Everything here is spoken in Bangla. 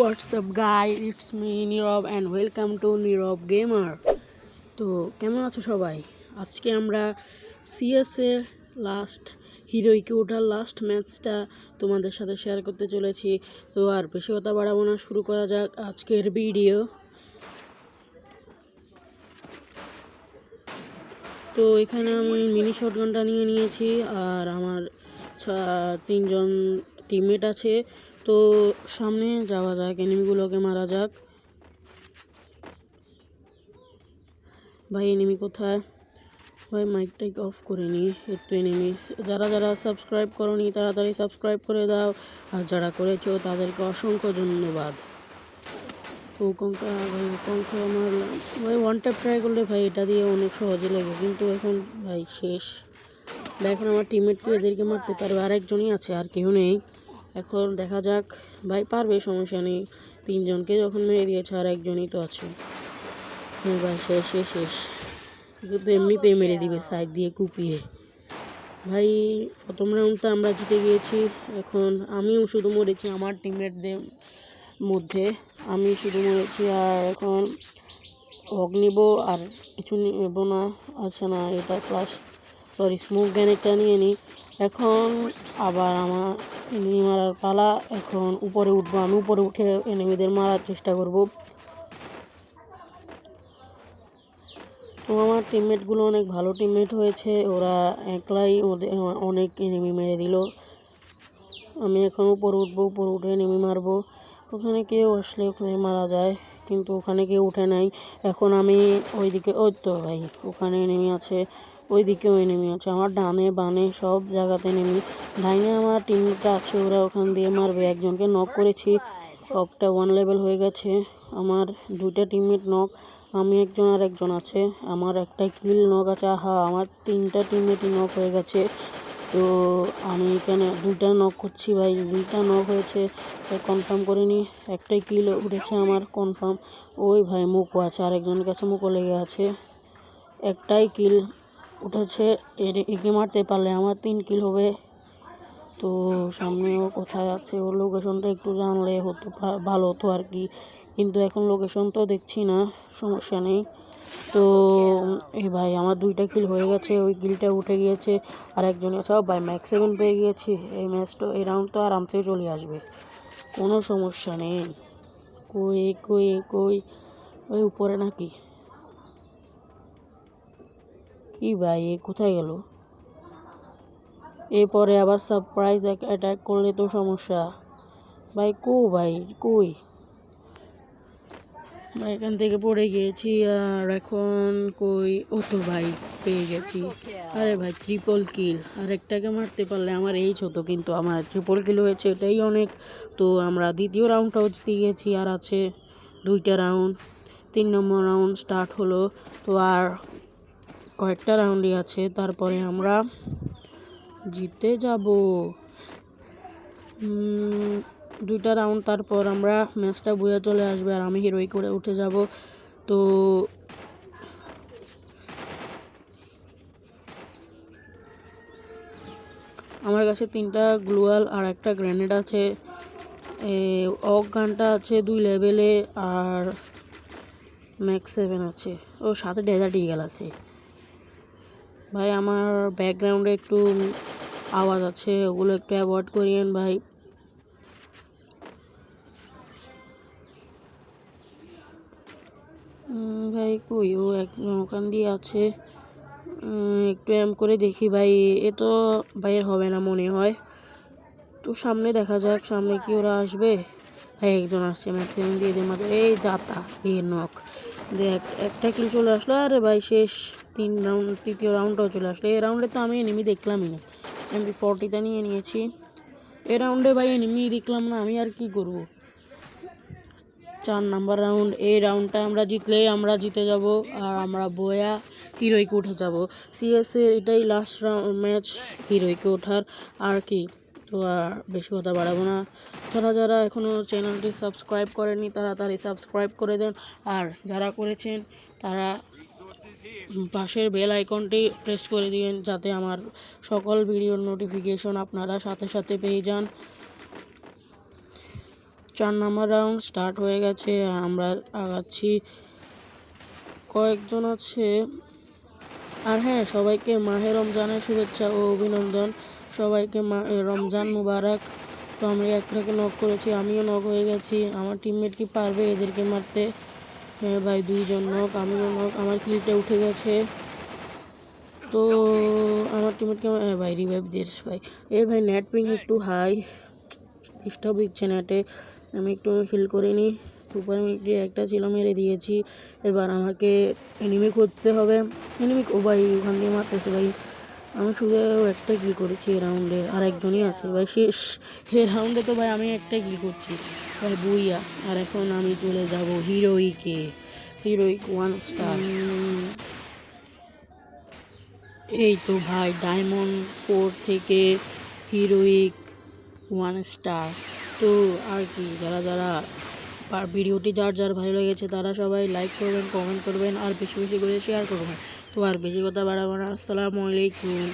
What's up, guys? It's me Nirob and welcome to Nirob gamer তো কেমন আছো সবাই? আজকে আমরা সিএসএ লাস্ট হিরোইকে ওঠার লাস্ট ম্যাচটা তোমাদের সাথে শেয়ার করতে চলেছি। তো আর বেশি কথা বাড়াবো না, শুরু করা যাক আজকের ভিডিও তো এখানে আমি মিনি শটগানটা নিয়ে নিয়েছি, আর আমার তিনজন টিমমেট আছে। তো সামনে যাওয়া যাক এনিমিগুলোকে মারা যাক। ভাই এনিমি কোথায়? ভাই মাইকটাকে অফ করে নি একটু এনিমি যারা যারা সাবস্ক্রাইব করনি, তাড়াতাড়ি সাবস্ক্রাইব করে দাও। আর যারা করেছ, তাদেরকে অসংখ্য ধন্যবাদ। তো কোনটা ভাই কোনটা আমার ভাই ওয়ান ট্যাপ ট্রাই করলে ভাই, এটা দিয়ে অনেক সহজে লাগে, কিন্তু এখন ভাই শেষ। ভাই এখন আমার টিমমেটকে এদেরকে মারতে পারবে, আরেকজনই আছে, আর কেউ নেই। এখন দেখা যাক, ভাই পারবে, সমস্যা নেই। তিনজনকে যখন মেরে দিয়েছে আর একজনই তো আছে। হ্যাঁ ভাই, শেষ শেষ শেষ। কিন্তু এমনিতেই মেরে দিবে সাইড দিয়ে কুপিয়ে। ভাই, প্রথম রাউন্ডটা আমরা জিতে গিয়েছি। এখন আমিও শুধু মরেছি আমার টিমমেটদের মধ্যে। আমি শুধু মরেছি, আর এখন অগ নিব আর কিছু নেব না আছে না এটা ফ্লাশ সরি স্মোক গ্যানেটটা নিয়ে নিই। এখন আবার আমার এনিমি মারার পালা। এখন উপরে উঠবো, আমি উপরে উঠে এনিমিদের মারার চেষ্টা করব। তো আমার টিমমেটগুলো অনেক ভালো টিমমেট হয়েছে। ওরা একলাই ওদের, অনেক এনিমি মেরে দিল। আমি এখন উপরে উঠবো, উপরে উঠে নেমে মারবো। ওখানে কেউ আসলে ওখানে মারা যায়, কিন্তু ওখানে কেউ উঠে নাই। এখন আমি ওইদিকে, ওই তো ভাই, ওখানে নেমে আছে ওই দিকেও নেমে আছে। আমার ডানে বানে সব জায়গাতে নেমে। ডাইনে আমার টিমটা আছে, ওরা ওখান দিয়ে মারবে। একজনকে নক করেছি একটা ওয়ান লেভেল হয়ে গেছে। আমার দুইটা টিমমেট নক আমি একজন আর একজন আছে। আমার একটা কিল নক আছে হা আমার তিনটা টিমমেটই নক হয়ে গেছে। তো আমি এখানে দুইটা নক করছি ভাই। দুইটা নক হয়েছে কনফার্ম করে নি একটাই কিল উঠেছে আমার কনফার্ম ওই ভাই মুখো আছে, আরেকজনের কাছে মুখো লেগে আছে। একটাই কিল উঠেছে, এর একে মারতে পারলে আমার তিন কিল হবে। তো সামনে ও কোথায় আছে, ওর লোকেশনটা একটু জানলে হতো ভালো হতো আর কি। কিন্তু এখন লোকেশন তো দেখছি না, সমস্যা নেই। তো এই ভাই, আমার দুইটা কিল হয়ে গেছে। ওই কিলটা উঠে গিয়েছে আর একজন সব ভাই ম্যাক্স সেভেন পেয়ে গিয়েছি। এই ম্যাচটা এই রাউন্ড তো আরামসে চলে আসবে। কোনো সমস্যা নেই। কই কই কই, ওই উপরে নাকি? কি ভাই, এ কোথায় গেল? এরপরে আবার সারপ্রাইজ অ্যাটাক করলে তো সমস্যা। ভাই, কো ভাই, কই? এখান থেকে পড়ে গিয়েছি আর এখন কই, ও তো ভাই পেয়ে গেছি। আরে ভাই ট্রিপল কিল আর একটাকে মারতে পারলে আমার এই হতো, কিন্তু আমার ট্রিপল কিল হয়েছে, এটাই অনেক। তো আমরা দ্বিতীয় রাউন্ডটাও জিতে গিয়েছি আর আছে দুইটা রাউন্ড তিন নম্বর রাউন্ড স্টার্ট হলো। তো আর কয়েকটা রাউন্ডই আছে, তারপরে আমরা জিতে যাব। দুইটা রাউন্ড তারপর আমরা ম্যাচটা বইয়া চলে আসবে আর আমি হিরোই করে উঠে যাব। তো আমার কাছে তিনটা গ্লোয়াল আর একটা গ্রেনেড আছে। অক গানটা আছে দুই লেভেলে আর ম্যাক্স সেভেন আছে। ও, সাথে ডেজার্ট ইগেল আছে। ভাই, আমার ব্যাকগ্রাউন্ডে একটু আওয়াজ আছে, ওগুলো একটু অ্যাভয়েড করিয়েন ভাই। ভাই, কই? ও একজন ওখান দিয়ে আছে। একটু এম করে দেখি ভাই। এ তো বাইরের হবে না মনে হয়। তো সামনে দেখা যাক, সামনে কি ওরা আসবে। ভাই, একজন আসছে ম্যাক্সিমাম দিয়ে দিয়ে মাত্র এই যাতা এ নখ। দেখ, একটা কিল চলে আসলো। আরে ভাই, শেষ। তিন রাউন্ড তৃতীয় রাউন্ডটাও চলে আসলো। এই রাউন্ডে তো আমি এনিমি দেখলামই না। এমপি ফর্টিটা নিয়ে নিয়েছি। এ রাউন্ডে ভাই এনিমি দেখলাম না, আমি আর কি করব? চার নাম্বার রাউন্ড, এই রাউন্ডটা আমরা জিতলেই আমরা জিতে যাব আর আমরা বয়া হিরোইকে উঠে যাব। সিএসের এটাই লাস্ট ম্যাচ হিরোইকে ওঠার। আর কি? তো আর বেশি কথা বাড়াবো না। যারা যারা এখনও চ্যানেলটি সাবস্ক্রাইব করেনি তারা তাড়াতাড়ি সাবস্ক্রাইব করে দেন। আর যারা করেছেন, তারা পাশের বেল আইকনটি প্রেস করে দিবেন যাতে আমার সকল ভিডিওর নোটিফিকেশন আপনারা সাথে সাথে পেয়ে যান। চার নাম্বার রাউন্ড স্টার্ট হয়ে গেছে আর আমরা আগাচ্ছি। কয়েকজন আছে। আর হ্যাঁ সবাইকে মাহে রমজানের শুভেচ্ছা ও অভিনন্দন। সবাইকে রমজান মুবারক। তো আমরা একটাকে নক করেছি, আমিও নক হয়ে গেছি। আমার টিমমেট কি পারবে এদেরকে মারতে? হ্যাঁ ভাই, দুইজন নক আমিও নক আমার কিলটা উঠে গেছে। তো আমার টিমমেটকে হ্যাঁ ভাই রিভাইভ দিস ভাই। এ ভাই নেট পিং একটু হাই ডিস্টার্ব দিচ্ছে নেটে আমি একটু ফিল করিনি সুপার মিলিটারি একটা ছিল মেরে দিয়েছি। এবার আমাকে এনিমি করতে হবে। এনিমি ও ভাই, ওখান দিয়ে মারতেছে ভাই। আমি শুধু একটা কিল করেছি এ রাউন্ডে আর একজনই আছে ভাই। শেষ। এ রাউন্ডে তো ভাই আমি একটাই কিল করছি। ভাই বুইয়া। আর এখন আমি চলে যাব হিরোইকে হিরোইক ওয়ান স্টার এই তো ভাই ডায়মন্ড ফোর থেকে হিরোইক ওয়ান স্টার তো আর কি, যারা যারা ভিডিওটি যার যার ভালো লেগেছে তারা সবাই লাইক করবেন কমেন্ট করবেন, আর বেশি বেশি করে শেয়ার করবেন। তো আর বেশি কথা বাড়াবো না। আসসালামু আলাইকুম।